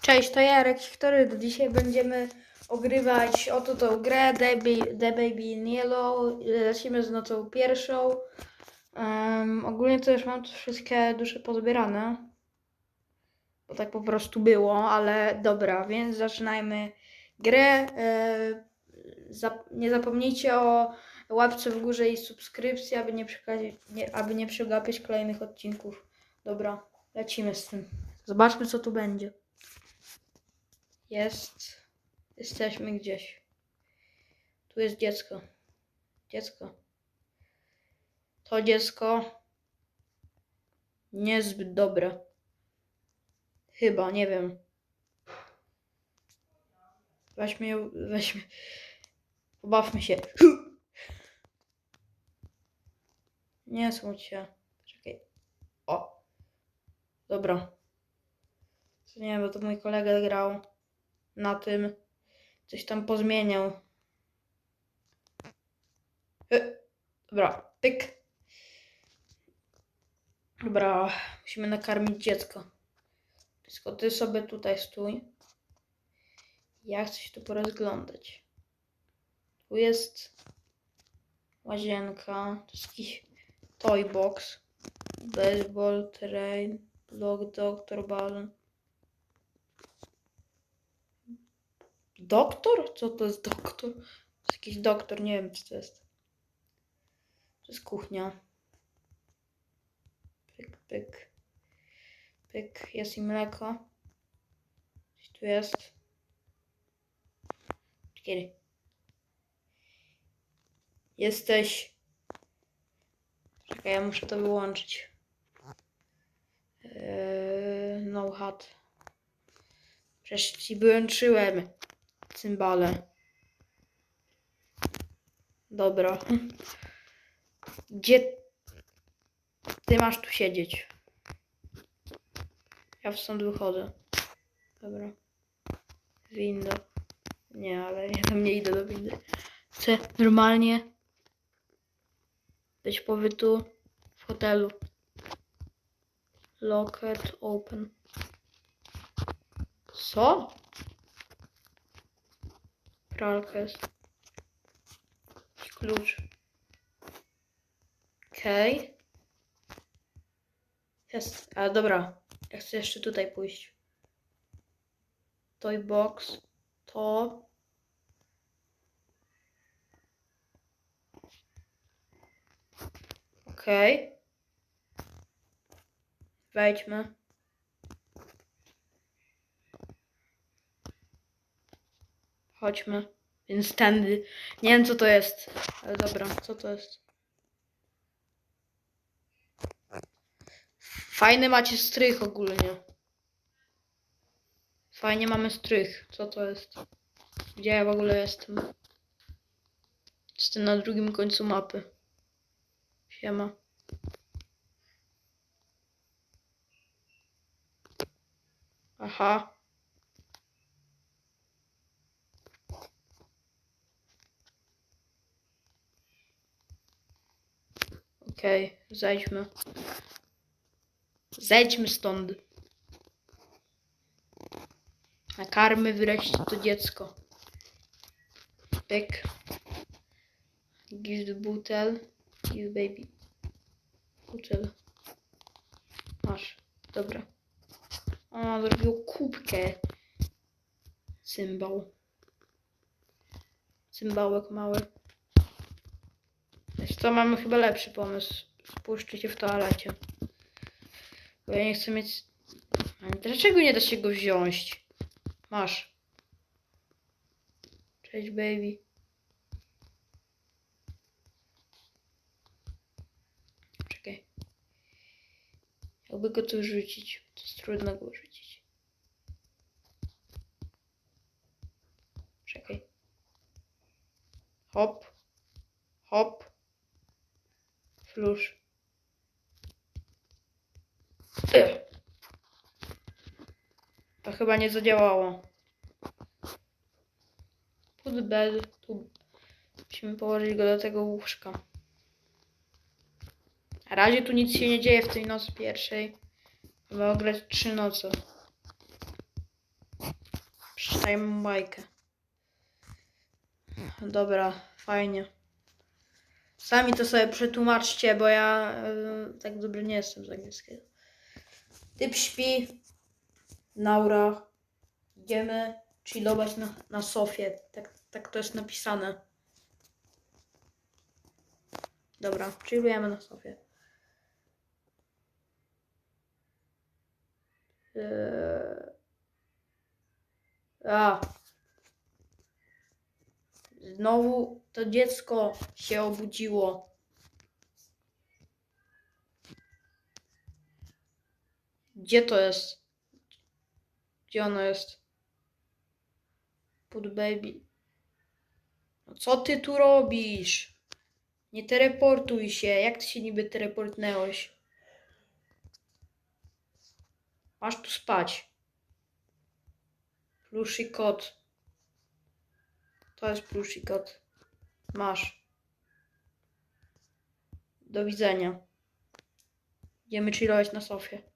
Cześć, to Jarek, który dzisiaj będziemy ogrywać oto tą grę The, Ba- The Baby in Yellow. Lecimy z nocą pierwszą. Em, ogólnie to już mam wszystkie dusze pozbierane. Bo tak po prostu było, ale dobra, więc zaczynajmy grę. E, nie zapomnijcie o łapce w górze i subskrypcji, aby nie, nie, aby nie przegapić kolejnych odcinków. Dobra, lecimy z tym. Zobaczmy, co tu będzie. Jest. Jesteśmy gdzieś. Tu jest dziecko. Dziecko. To dziecko niezbyt dobre. Chyba, nie wiem. Weźmy ją, weźmy. Pobawmy się. Nie smuć się. Czekaj. O. Dobra. Nie wiem, bo to mój kolega grał na tym. Coś tam pozmieniał. E, Dobra, pyk. Dobra, musimy nakarmić dziecko. Dziecko, ty sobie tutaj stój. Ja chcę się tu porozglądać. Tu jest łazienka. To jest jakiś toy box. Baseball, train, block, doctor, balloon. Doktor? Co to jest doktor? To jest jakiś doktor, nie wiem co to jest. To jest kuchnia. Pyk, pyk. Pyk, jest i mleko. Coś tu jest. Kiedy? Jesteś. Czekaj, ja muszę to wyłączyć. Eee, no hat. Przecież ci wyłączyłem cymbale. Dobra. Gdzie ty masz tu siedzieć? Ja stąd wychodzę. Dobra. Winda. Nie, ale ja tam nie idę do windy. Chcę normalnie być pobytu w hotelu. Locket open. Co? Jest. Jakiś Klucz. Okej. Jest. A dobra. Ja chcę jeszcze tutaj pójść. Toy box. To. Okej. Wejdźmy. Chodźmy. Więc tędy. Nie wiem co to jest. Ale dobra, co to jest? Fajny macie strych ogólnie. Fajnie mamy strych. Co to jest? Gdzie ja w ogóle jestem? Jestem na drugim końcu mapy. Siema. Aha. Okej, zejdźmy. Zejdźmy stąd. Nakarmy wreszcie to dziecko. Pyk. Give the butel. Give baby. Butel. Masz. Dobra. O, zrobił kubkę. Cymbał. Cymbałek mały. Wiesz co, mamy chyba lepszy pomysł. Spuszczcie w toalecie. Bo ja nie chcę mieć... Dlaczego nie da się go wziąć? Masz. Cześć, baby. Czekaj. Jakby go tu rzucić. To jest trudno go rzucić. Czekaj. Hop. Chyba nie zadziałało. Put bed. Tu. Musimy położyć go do tego łóżka. Na razie tu nic się nie dzieje w tej nocy pierwszej. Mamy grać trzy noce. Time bajkę. Dobra, fajnie. Sami to sobie przetłumaczcie, bo ja y, tak dobry nie jestem z angielskiego. Typ śpi. Naura. Idziemy chillować na, na sofie. Tak, tak to jest napisane. Dobra, chillujemy na sofie. Eee... A. Znowu to dziecko się obudziło. Gdzie to jest? Gdzie ono jest? Put baby. No co ty tu robisz? Nie teleportuj się. Jak ty się niby teleportnęłeś? Masz tu spać. Pluszy kot. To jest pluszy kot. Masz. Do widzenia. Idziemy chillować na sofie.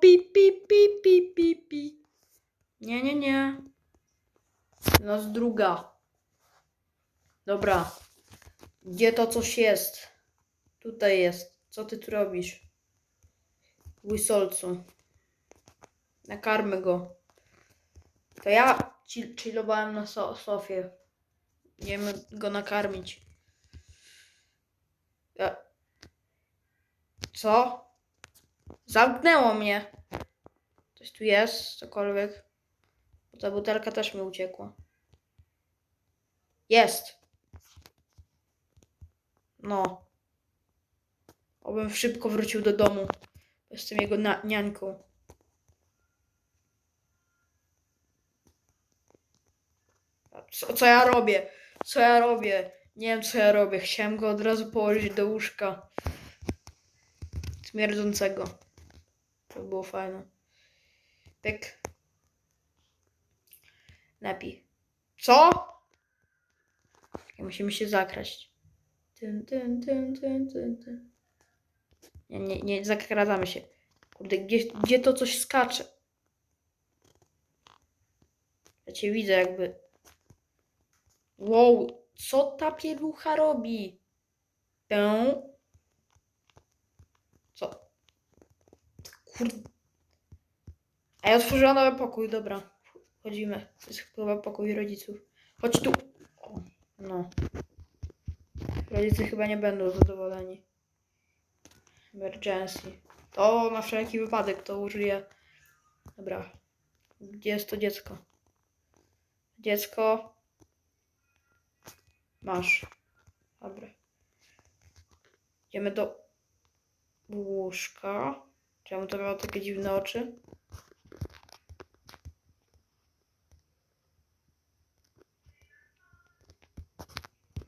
Pi pi pi pi pi pi Nie, nie, nie. Z druga. Dobra. Gdzie to coś jest? Tutaj jest. Co ty tu robisz? Łysolcu. Nakarmy go. To ja chill- chillowałem na so sofie. Idziemy go nakarmić. Ja... Co? Zamknęło mnie. Coś tu jest? Cokolwiek. Bo ta butelka też mi uciekła. Jest. No. Obym szybko wrócił do domu. Jestem jego. A Co, co ja robię? Co ja robię? Nie wiem, co ja robię. Chciałem go od razu położyć do łóżka. Śmierdzącego. To było fajne. Pyk. Napij. Co? Musimy się zakraść. Tyn, tyn, tyn, tyn, tyn, tyn. Nie, nie, nie zakradamy się. Kurde, gdzie, gdzie to coś skacze? Ja cię widzę jakby. Wow, co ta pielucha robi? Tę. Co? Kurde. A ja otworzyłam nowy pokój, dobra. Chodzimy. To jest chyba pokój rodziców. Chodź tu. No. Rodzice chyba nie będą zadowoleni. Emergency. To na wszelki wypadek to użyję. Dobra. Gdzie jest to dziecko? Dziecko. Masz. Dobra. Idziemy do łóżka. Czemu to miało takie dziwne oczy?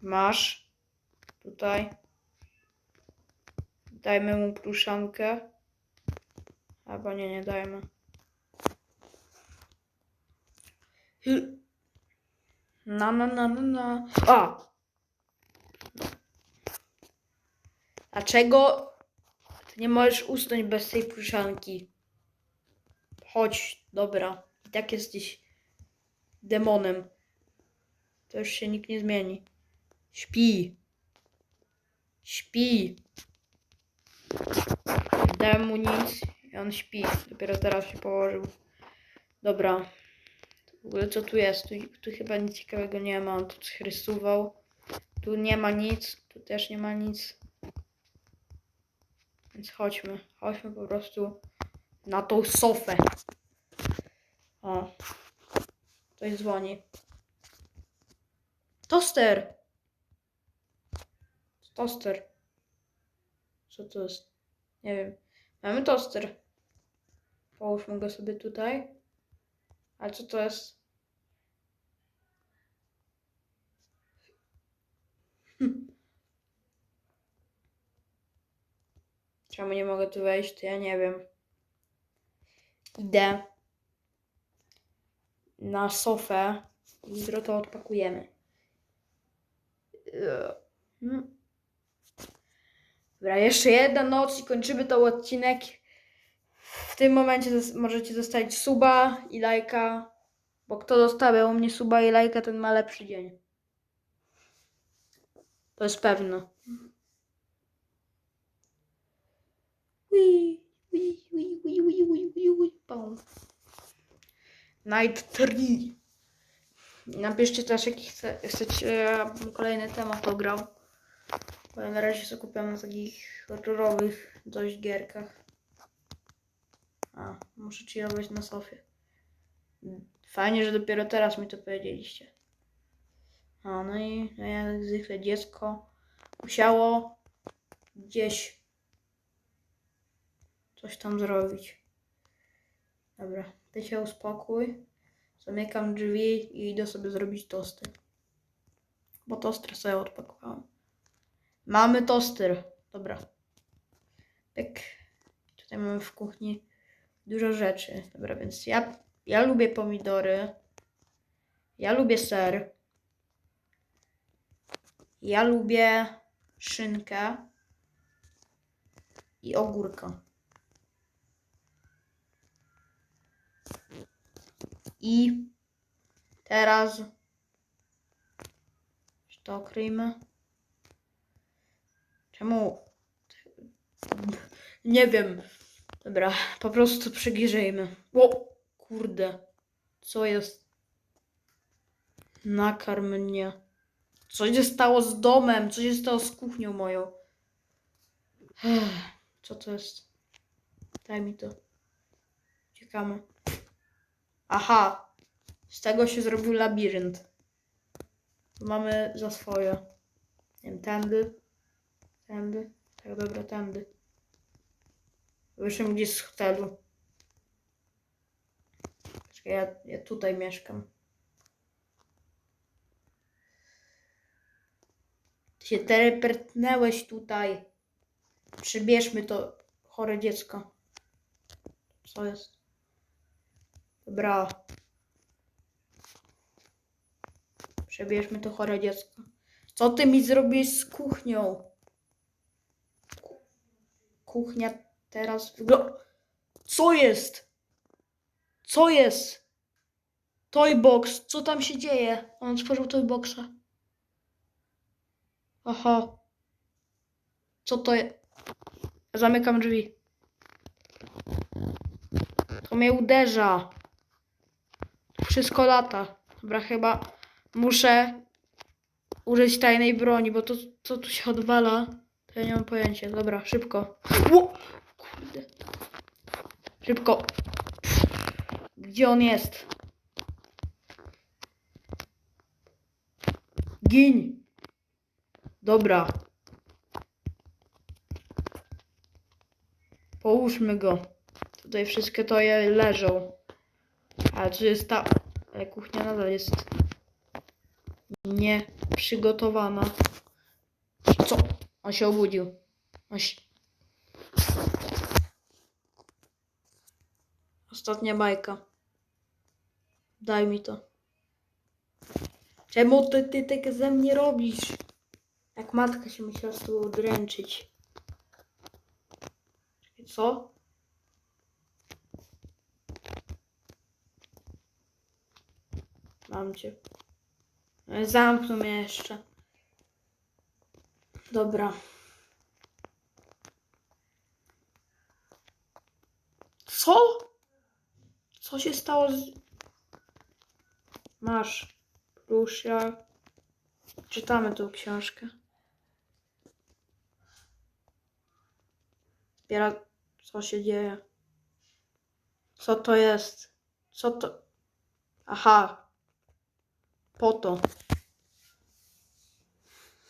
Masz. Tutaj. Dajmy mu pluszankę. Albo nie, nie dajmy. Na, na, na, na, na. A! Dlaczego ty nie możesz usnąć bez tej pluszanki? Chodź, dobra. I tak jesteś demonem. To już się nikt nie zmieni. Śpi. Śpi. Dałem mu nic i on śpi. Dopiero teraz się położył. Dobra. W ogóle co tu jest? Tu, tu chyba nic ciekawego nie ma. On tu coś rysował. Tu nie ma nic. Tu też nie ma nic. Więc chodźmy. Chodźmy po prostu na tą sofę. O. Ktoś dzwoni. Toster! Toster. Co to jest? Nie wiem. Mamy toster. Połóżmy go sobie tutaj. A co to jest? Czemu nie mogę tu wejść, to ja nie wiem. Idę na sofę i jutro to odpakujemy. Ugh. Mm. Dobra, jeszcze jedna noc i kończymy ten odcinek. W tym momencie możecie zostawić suba i lajka, bo kto dostawia u mnie suba i lajka, ten ma lepszy dzień. To jest pewne. Night 3. Napiszcie też, jaki chce, chcecie, abym kolejny temat ograł. Bo ja na razie skupiam na takich horrorowych dość gierkach. A, muszę chillować na sofie. Fajnie, że dopiero teraz mi to powiedzieliście. A, no i no jak zwykle dziecko musiało gdzieś coś tam zrobić. Dobra, ty się uspokój. Zamykam drzwi i idę sobie zrobić tosty. Bo toster sobie odpakowałem. Mamy toster. Dobra. Tak. Tutaj mamy w kuchni dużo rzeczy. Dobra, więc ja, ja lubię pomidory. Ja lubię ser. Ja lubię szynkę i ogórka. I teraz to okryjmy? Czemu? Nie wiem. Dobra, po prostu przygrzejmy. O, kurde. Co jest? Nakarm mnie. Co się stało z domem? Co się stało z kuchnią moją? Co to jest? Daj mi to. Uciekamy. Aha. Z tego się zrobił labirynt. Mamy za swoje. Nie wiem, tędy. Tędy. Tak, dobra, tędy. Wyszłem gdzieś z hotelu. Czekaj, ja, ja tutaj mieszkam. Ty się teleportnęłeś tutaj. Przybierzmy to chore dziecko. Co jest? Dobra. Przebierzmy to chore dziecko. Co ty mi zrobiłeś z kuchnią? Ku- Kuchnia teraz wygląda. Co jest? Co jest? Toybox, co tam się dzieje? On otworzył Toyboxa. Aha. Co to jest? Zamykam drzwi. To mnie uderza. Wszystko lata. Dobra, chyba muszę użyć tajnej broni, bo to, co tu się odwala, to ja nie mam pojęcia. Dobra, szybko. Ło! Kurde. Szybko. Gdzie on jest? Gin. Dobra. Połóżmy go. Tutaj wszystkie to je leżą. Ale czy jest ta... Ale kuchnia nadal jest nieprzygotowana. Co? On się obudził. On się... Ostatnia bajka. Daj mi to. Czemu ty, ty tak ze mnie robisz? Jak matka się musiała z tobą odręczyć. Czekaj, Co? Mam cię. Zamknął mnie jeszcze. Dobra. Co? Co się stało z... Masz. Prusia. Czytamy tą książkę. Zbiera... Co się dzieje? Co to jest? Co to... Aha. Po to.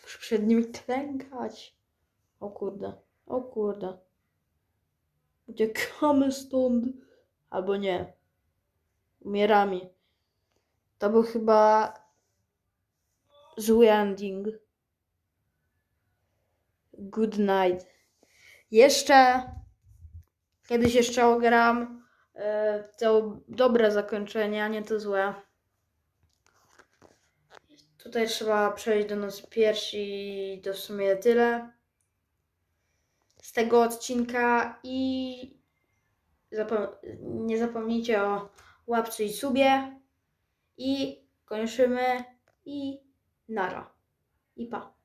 Muszę przed nimi klękać. O kurde. O kurde. Uciekamy stąd. Albo nie. Umieramy. To był chyba zły ending. Good night. Jeszcze kiedyś jeszcze ogram e, to dobre zakończenie, a nie to złe. Tutaj trzeba przejść do nas pierwszy i to w sumie tyle z tego odcinka i zapom- nie zapomnijcie o łapce i subie i kończymy i nara i pa.